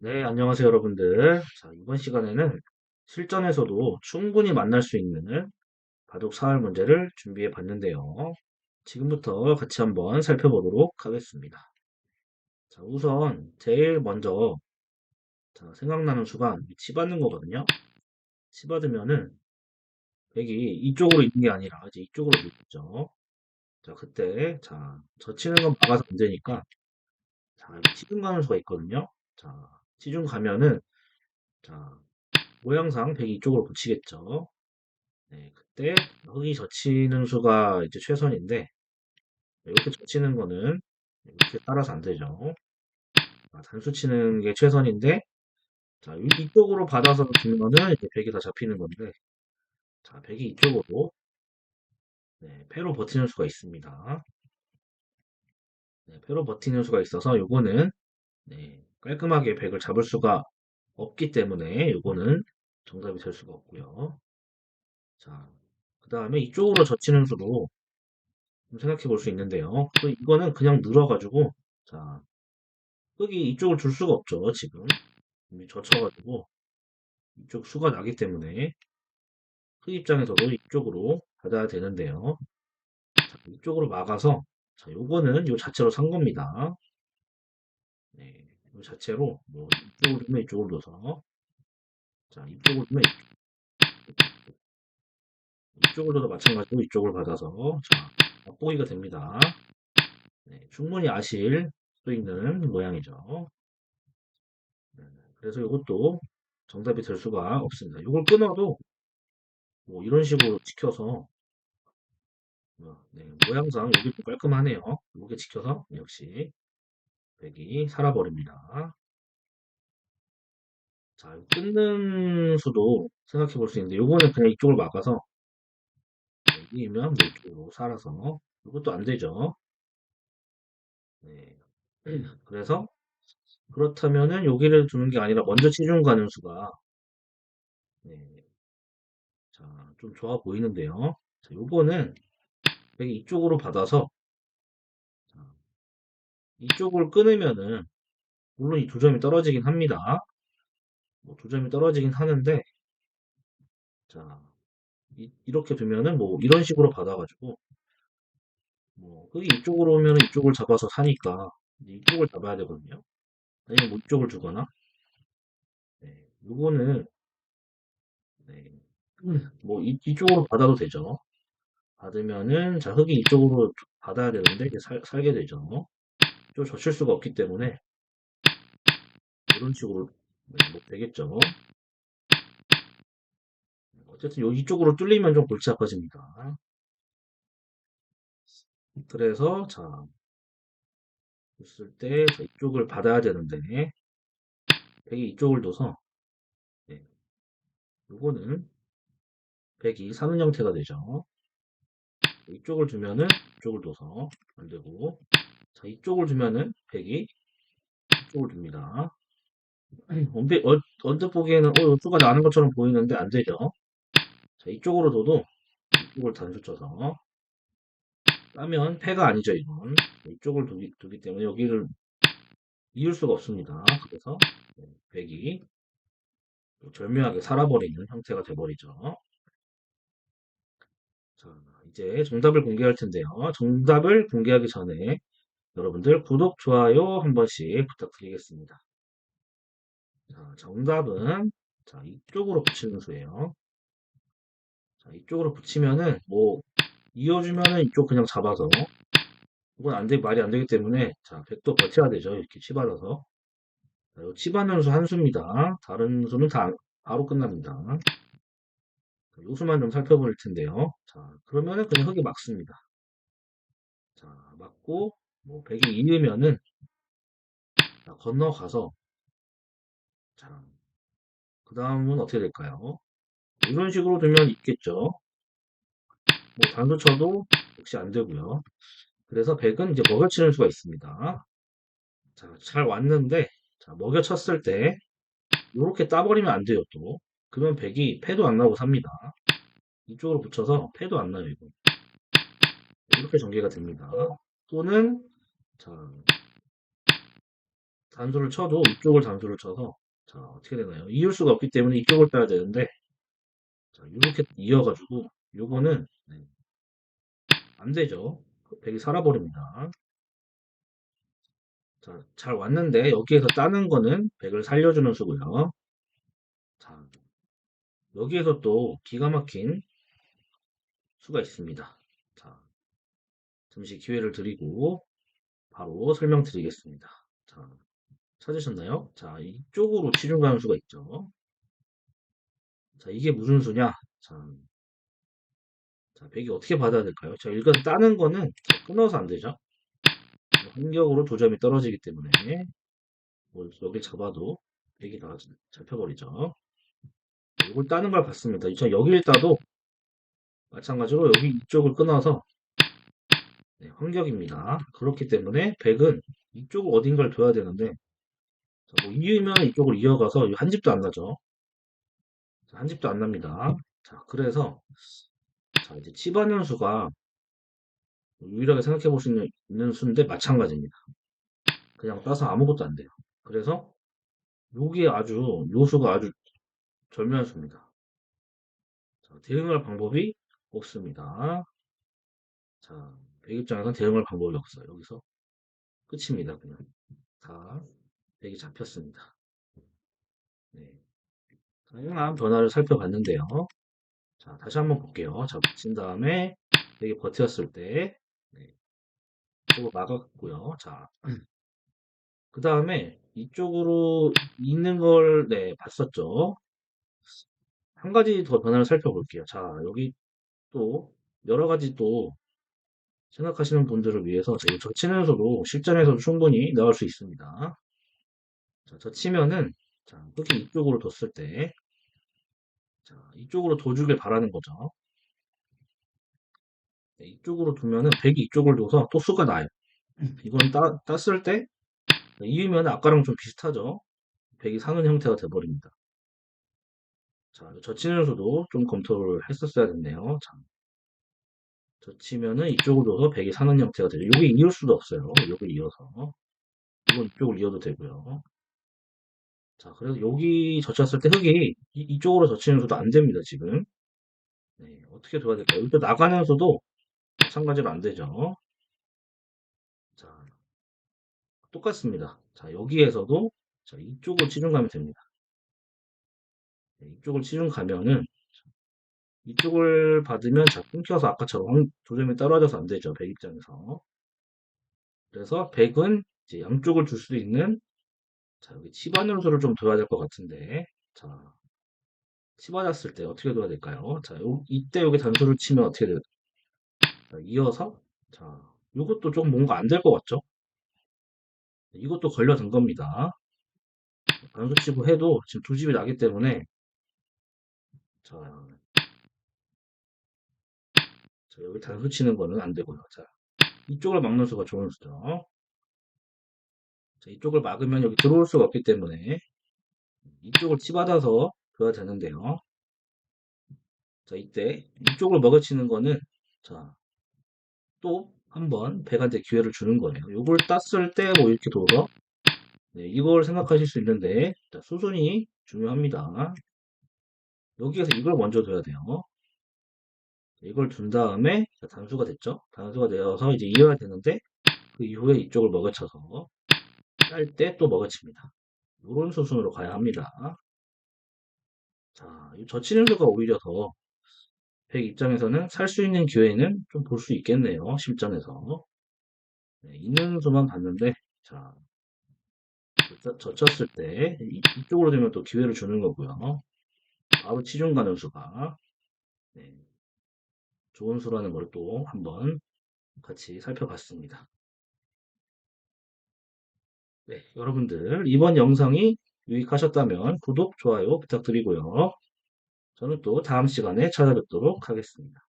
네, 안녕하세요, 여러분들. 자, 이번 시간에는 실전에서도 충분히 만날 수 있는 바둑 사활 문제를 준비해 봤는데요. 지금부터 같이 한번 살펴보도록 하겠습니다. 자, 우선 제일 먼저 자, 생각나는 수가 치받는 거거든요. 치받으면은 백이 이쪽으로 있는 게 아니라 이제 이쪽으로 있죠. 자, 그때 자, 젖히는 건 막아서 안 되니까 자, 가는 수가 있거든요. 자, 치중 가면은 자, 모양상 백이 이쪽으로 붙이겠죠. 네, 그때 흙이 젖히는 수가 이제 최선인데 이렇게 젖히는 거는 이렇게 따라서 안 되죠. 아, 단수 치는 게 최선인데 자, 이- 이쪽으로 받아서 주면은 이제 백이 다 잡히는 건데 자, 백이 이쪽으로 네, 패로 버티는 수가 있습니다. 네, 패로 버티는 수가 있어서 요거는 네, 깔끔하게 백을 잡을 수가 없기 때문에 요거는 정답이 될 수가 없고요. 자, 그 다음에 이쪽으로 젖히는 좀 생각해 볼 수 있는데요. 그 이거는 그냥 늘어가지고 자, 흙이 이쪽을 줄 수가 없죠, 지금. 이미 젖혀가지고 이쪽 수가 나기 때문에 흙 입장에서도 이쪽으로 받아야 되는데요. 자, 이쪽으로 막아서 자, 요거는 요 자체로 산 겁니다. 네, 요 자체로 뭐 이쪽으로 두면 이쪽으로 둬서 자, 이쪽으로 두면 이쪽, 이쪽으로 둬도 마찬가지로 이쪽을 받아서 자, 맛보기가 됩니다. 네, 충분히 아실 수 있는 모양이죠. 네, 그래서 이것도 정답이 될 수가 없습니다. 이걸 끊어도 뭐 이런 식으로 지켜서 어, 네, 모양상 여기도 깔끔하네요. 이렇게 지켜서 역시 백이 살아버립니다. 자, 끊는 수도 생각해 볼 수 있는데 요거는 그냥 이쪽을 막아서 여기면 뭐 이쪽으로 살아서 이것도 안 되죠. 네. 그래서 그렇다면은 여기를 두는 게 아니라 먼저 치중 가는 수가 네. 자, 좀 좋아 보이는데요. 자, 요거는 백이 이쪽으로 받아서 자, 이쪽을 끊으면은 물론 이 두 점이 떨어지긴 합니다. 뭐 두 점이 떨어지긴 하는데 자 이, 렇게 두면은 뭐 이런 식으로 받아가지고 뭐 흙이 이쪽으로 오면은 이쪽을 잡아서 사니까 이쪽을 잡아야 되거든요. 아니면 뭐 이쪽을 주거나 네, 요거는 네, 음, 뭐 이, 이쪽으로 받아도 되죠. 받으면은 자 흙이 이쪽으로 받아야 되는데 이제 살, 살게 되죠. 좀 젖힐 수가 없기 때문에 이런 식으로 네, 뭐 되겠죠. 어쨌든 요 이쪽으로 뚫리면 좀 골치 아파집니다. 그래서 자 있을 때 이쪽을 받아야 되는데 백이 이쪽을 둬서 네, 요거는 백이 사는 형태가 되죠. 이쪽을 주면은 이쪽을 둬서 안 되고 자 이쪽을 주면은 백이 이쪽을 둡니다. 어, 언뜻 보기에는 어, 수가 나는 것처럼 보이는데 안 되죠. 자 이쪽으로 둬도 이쪽을 단수 쳐서 따면 패가 아니죠 이건 이쪽을 두기, 두기 때문에 여기를 이을 수가 없습니다. 그래서 백이 절묘하게 살아버리는 형태가 돼버리죠. 자, 이제 정답을 공개할 텐데요. 정답을 공개하기 전에 여러분들 구독, 좋아요 한 번씩 부탁드리겠습니다. 자, 정답은 자, 이쪽으로 붙이는 수예요. 자, 이쪽으로 붙이면은 뭐 이어주면은 이쪽 그냥 잡아서 이건 안 돼, 말이 안 되기 때문에 자, 백도 버텨야 되죠. 이렇게 치받아서 자, 이 치받는 수 한 수입니다. 다른 수는 다 바로 끝납니다. 요 수만 좀 살펴볼 텐데요. 자, 그러면은 그냥 흙이 막습니다. 자, 맞고 뭐 100이 이으면은 자, 건너가서 자, 그 다음은 어떻게 될까요? 이런 식으로 되면 있겠죠. 뭐 단수 쳐도 역시 안 되고요. 그래서 100은 이제 먹여치는 수가 있습니다. 자, 잘 왔는데 자, 먹여쳤을 때 이렇게 따버리면 안 돼요 또. 그러면 100이 패도 안 나오고 삽니다. 이쪽으로 붙여서 패도 안 나요 이거. 이렇게 전개가 됩니다. 또는 자 단수를 쳐도 이쪽을 단수를 쳐서 자 어떻게 되나요? 이을 수가 없기 때문에 이쪽을 따야 되는데 자 이렇게 이어가지고 요거는 네, 안 되죠. 백이 살아버립니다. 자, 잘 왔는데 여기에서 따는 거는 백을 살려주는 수고요. 자, 여기에서 또 기가 막힌 수가 있습니다. 자, 잠시 기회를 드리고 바로 설명드리겠습니다. 자, 찾으셨나요? 자, 이쪽으로 치중 가는 수가 있죠. 자, 이게 무슨 수냐? 자, 자, 백이 어떻게 받아야 될까요? 자, 일단 따는 거는 끊어서 안 되죠. 환경으로 도 점이 떨어지기 때문에 뭐 여기 잡아도 백이 다 잡혀버리죠. 이걸 따는 걸 봤습니다. 저 여기를 따도 마찬가지로 여기 이쪽을 끊어서 네, 환격입니다. 그렇기 때문에 백은 이쪽을 어딘가를 둬야 되는데 자, 뭐 이으면 이쪽을 이어가서 한 집도 안 나죠. 자, 한 집도 안 납니다. 자, 그래서 자, 이제 치반연수가 유일하게 생각해 볼 수 있는, 있는 수인데 마찬가지입니다. 그냥 따서 아무것도 안 돼요. 그래서 요게 아주 요수가 아주 절묘한 수입니다. 자, 대응할 방법이 없습니다. 자, 백 입장에서는 대응할 방법이 없어요. 여기서 끝입니다. 그냥 다 백이 잡혔습니다. 네. 다양한 변화를 살펴봤는데요. 자, 다시 한번 볼게요. 자, 붙인 다음에 백이 버텼을 때 네. 이쪽으로 막았고요. 자, 그 다음에 이쪽으로 있는 걸 네, 봤었죠. 한 가지 더 변화를 살펴볼게요. 자, 여기 또 여러 가지 또 생각하시는 분들을 위해서 저희 젖히면서도 실전에서도 충분히 나올 수 있습니다. 자, 젖히면은 자, 흙이 이쪽으로 뒀을 때 자, 이쪽으로 둬주길 바라는 거죠. 네, 이쪽으로 두면은 백이 이쪽을 둬서 또 수가 나요. 이건 따, 땄을 때 이으면 아까랑 좀 비슷하죠. 백이 사는 형태가 돼버립니다. 자, 젖히면서도 좀 검토를 했었어야 됐네요. 자, 젖히면은 이쪽으로 둬서 백이 사는 형태가 되죠. 여기 이을 수도 없어요. 여기 이어서. 이건 이쪽을 이어도 되고요. 자, 그래서 여기 젖혔을 때 흙이 이, 쪽으로 젖히면서도 안 됩니다, 지금. 네, 어떻게 둬야 될까요? 일단 나가면서도 마찬가지로 안 되죠. 자, 똑같습니다. 자, 여기에서도 자, 이쪽으로 치중 가면 됩니다. 네, 이쪽을 치중 가면은 이쪽을 받으면 자 끊겨서 아까처럼 도점이 떨어져서 안 되죠. 백 입장에서. 그래서 백은 이제 양쪽을 줄 수도 있는 자 여기 치반으로서를 좀 둬야 될 것 같은데 자 치받았을 때 어떻게 둬야 될까요? 자 요, 이때 여기 단수를 치면 어떻게 돼요? 자, 이어서 자 이것도 좀 뭔가 안 될 것 같죠? 이것도 걸려든 겁니다. 단수 치고 해도 지금 두 집이 나기 때문에 자, 자 여기 단수 치는 거는 안 되고요. 자 이쪽을 막는 수가 좋은 수죠. 자, 이쪽을 막으면 여기 들어올 수가 없기 때문에 이쪽을 치받아서 둬야 되는데요. 자, 이때 이쪽을 먹어치는 거는 자, 또 한번 백한테 기회를 주는 거예요. 이걸 땄을 때 뭐 이렇게 둬서 네, 이걸 생각하실 수 있는데 자, 수순이 중요합니다. 여기에서 이걸 먼저 둬야 돼요. 이걸 둔 다음에 자, 단수가 됐죠? 단수가 되어서 이제 이어야 되는데 그 이후에 이쪽을 먹어쳐서 짤 때 또 먹어칩니다. 이런 수순으로 가야 합니다. 자, 이 젖히는 수가 오히려 더 백 입장에서는 살 수 있는 기회는 좀 볼 수 있겠네요. 실전에서. 네, 있는 수만 봤는데, 자, 젖혔을 때 이, 쪽으로 되면 또 기회를 주는 거고요. 바로 치중 가는 수가 네, 좋은 수라는 걸 또 한번 같이 살펴봤습니다. 네, 여러분들 이번 영상이 유익하셨다면 구독, 좋아요 부탁드리고요. 저는 또 다음 시간에 찾아뵙도록 하겠습니다.